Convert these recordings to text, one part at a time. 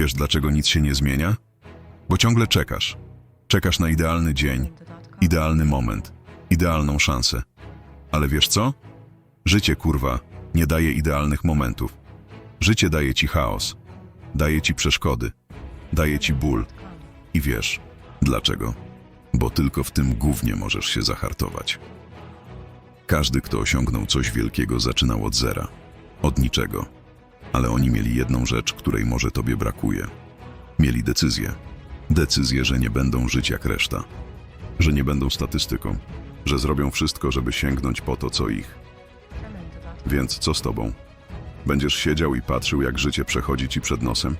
Wiesz, dlaczego nic się nie zmienia? Bo ciągle czekasz. Czekasz na idealny dzień, idealny moment, idealną szansę. Ale wiesz co? Życie, kurwa, nie daje idealnych momentów. Życie daje ci chaos, daje ci przeszkody, daje ci ból. I wiesz, dlaczego? Bo tylko w tym głównie możesz się zahartować. Każdy, kto osiągnął coś wielkiego, zaczynał od zera, od niczego. Ale oni mieli jedną rzecz, której może tobie brakuje. Mieli decyzję. Decyzję, że nie będą żyć jak reszta. Że nie będą statystyką. Że zrobią wszystko, żeby sięgnąć po to, co ich. Więc co z tobą? Będziesz siedział i patrzył, jak życie przechodzi ci przed nosem?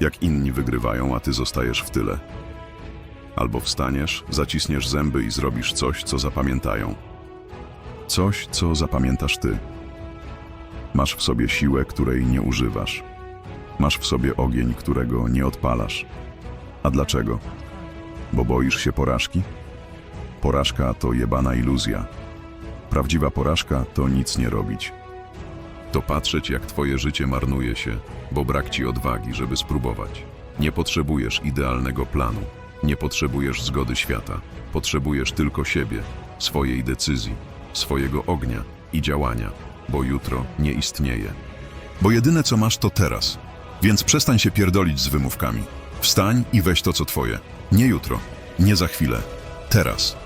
Jak inni wygrywają, a ty zostajesz w tyle. Albo wstaniesz, zacisniesz zęby i zrobisz coś, co zapamiętają. Coś, co zapamiętasz ty. Masz w sobie siłę, której nie używasz. Masz w sobie ogień, którego nie odpalasz. A dlaczego? Bo boisz się porażki? Porażka to jebana iluzja. Prawdziwa porażka to nic nie robić. To patrzeć, jak twoje życie marnuje się, bo brak ci odwagi, żeby spróbować. Nie potrzebujesz idealnego planu, nie potrzebujesz zgody świata. Potrzebujesz tylko siebie, swojej decyzji, swojego ognia i działania, bo jutro nie istnieje. Bo jedyne co masz to teraz. Więc przestań się pierdolić z wymówkami. Wstań i weź to co twoje. Nie jutro, nie za chwilę. Teraz.